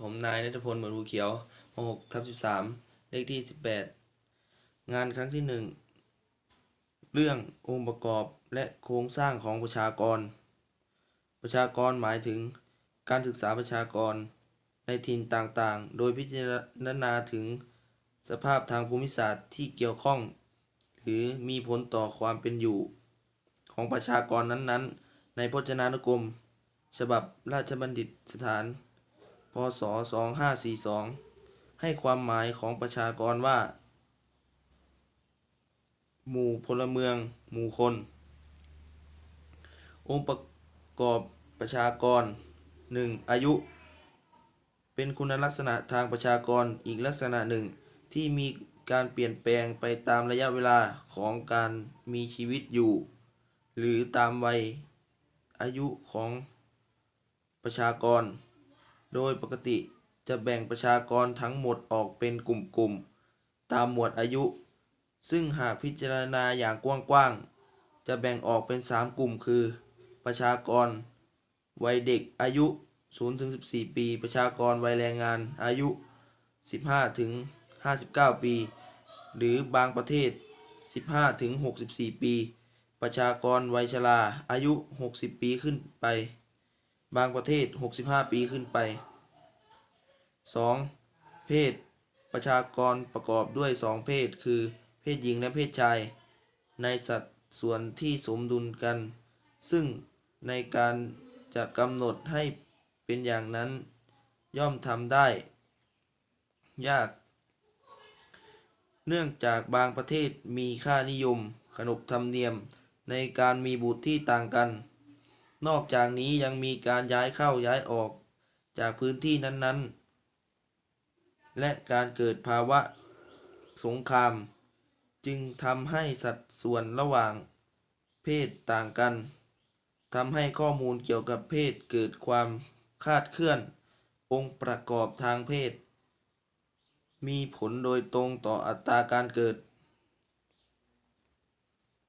ผมนายนัทพลเหมือนภูเขียวม6ทับ13เลขที่18งานครั้งที่1เรื่ององค์ประกอบและโครงสร้างของประชากร ประชากรหมายถึงการศึกษาประชากรในถิ่นต่างๆ โดยพิจารณาถึงสภาพทางภูมิศาสตร์ที่เกี่ยวข้อง หรือมีผลต่อความเป็นอยู่ ของประชากรนั้นๆ ในพจนานุกรม ฉบับราชบัณฑิตสถาน พศ 2542 ให้ความหมายของประชากรว่า หมู่พลเมือง หมู่คน องค์ประกอบประชากร 1. อายุ เป็นคุณลักษณะทางประชากรอีกลักษณะหนึ่งที่มีการเปลี่ยนแปลงไปตามระยะเวลาของการมีชีวิตอยู่ หรือตามวัยอายุของประชากร โดยปกติจะแบ่งประชากรทั้งหมดออกเป็นกลุ่มๆ ตามหมวดอายุ ซึ่งหากพิจารณาอย่างกว้างๆ จะแบ่งออกเป็น 3 กลุ่มคือ ประชากร วัยเด็กอายุ 0-14 ปี ประชากรวัยแรงงานอายุ 15-59 ปี หรือบางประเทศ 15-64 ปี ประชากรวัยชราอายุ 60 ปีขึ้นไป บางประเทศ 65 ปีขึ้นไป 2. เพศประชากรประกอบด้วย 2 เพศ คือเพศหญิงและเพศชาย ในสัดส่วนที่สมดุลกัน ซึ่งในการจะกำหนดให้เป็นอย่างนั้นย่อมทำได้ ยาก เนื่องจากบางประเทศมีค่านิยม ขนบธรรมเนียมในการมีบุตรที่ต่างกัน นอกจากนี้ยังมีการย้ายเข้าย้ายออกจากพื้นที่นั้นๆ และการเกิดภาวะสงคราม จึงทำให้สัดส่วนระหว่างเพศต่างกันทำให้ข้อมูลเกี่ยวกับเพศเกิดความคาดเคลื่อน องค์ประกอบทางเพศ มีผลโดยตรงต่ออัตราการเกิด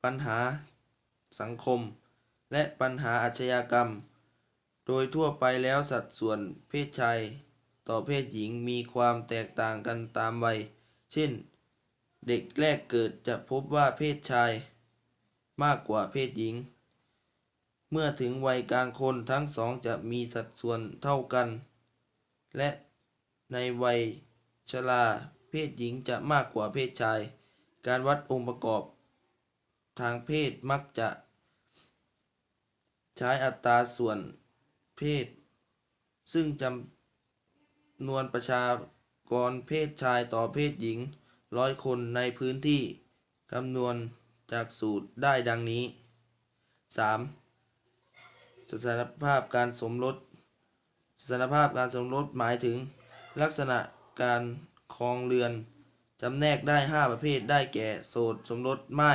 ปัญหาสังคม และปัญหาอาชญากรรม โดยทั่วไปแล้วสัดส่วนเพศชายต่อเพศหญิงมีความแตกต่างกันตามวัย เช่น เด็กแรกเกิดจะพบว่าเพศชาย มากกว่าเพศหญิง เมื่อถึงวัยกลางคนทั้งสองจะมีสัดส่วนเท่ากัน และในวัยชราเพศหญิงจะมากกว่าเพศชาย การวัดองค์ประกอบ ทางเพศมักจะ ช้อัตราส่วนเพศ ซึ่งจำนวนประชากรเพศชายต่อเพศหญิงร้อยคนในพื้นที่คำนวณจากสูตรได้ดังนี้ 3. สถานภาพการสมรสสถานภาพการสมรสหมายถึง ลักษณะการครองเรือนจำแนกได้ 5 ประเภทได้แก่ โสดสมรสไม้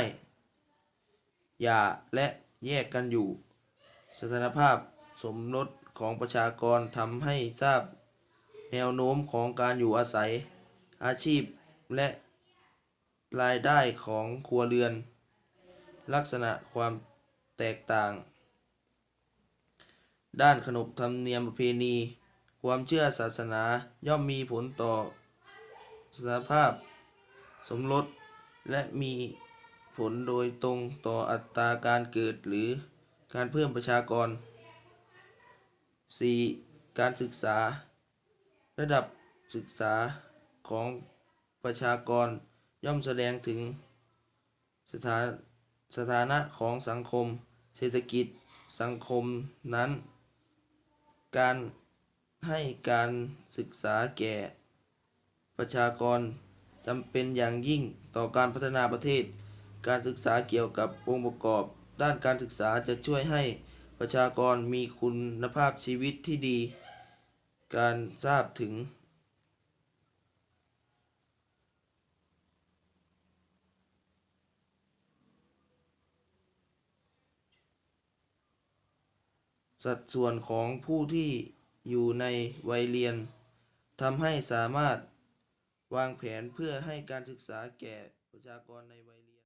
หย่าและแยกกันอยู่ สถานภาพสมรสของประชากรทำให้ทราบแนวโน้มของการอยู่อาศัย อาชีพและรายได้ของครัวเรือน ลักษณะความแตกต่าง ด้านขนบธรรมเนียมประเพณี ความเชื่อศาสนาย่อมมีผลต่อสถานภาพ สมรสและมีผลโดยตรงต่ออัตราการเกิดหรือ การเพิ่มประชากร 4. การศึกษา ระดับศึกษาของประชากรย่อมแสดงถึงสถาสถานะของสังคม เศรษฐกิจสังคมนั้น การให้การศึกษาแก่ ประชากรจำเป็นอย่างยิ่งต่อการพัฒนาประเทศ การศึกษาเกี่ยวกับองค์ประกอบ ด้านการศึกษาจะช่วยให้ประชากรมีคุณภาพชีวิตที่ดี การทราบถึง สัดส่วนของผู้ที่อยู่ในวัยเรียนทำให้สามารถวางแผนเพื่อให้การศึกษาแก่ประชากรในวัย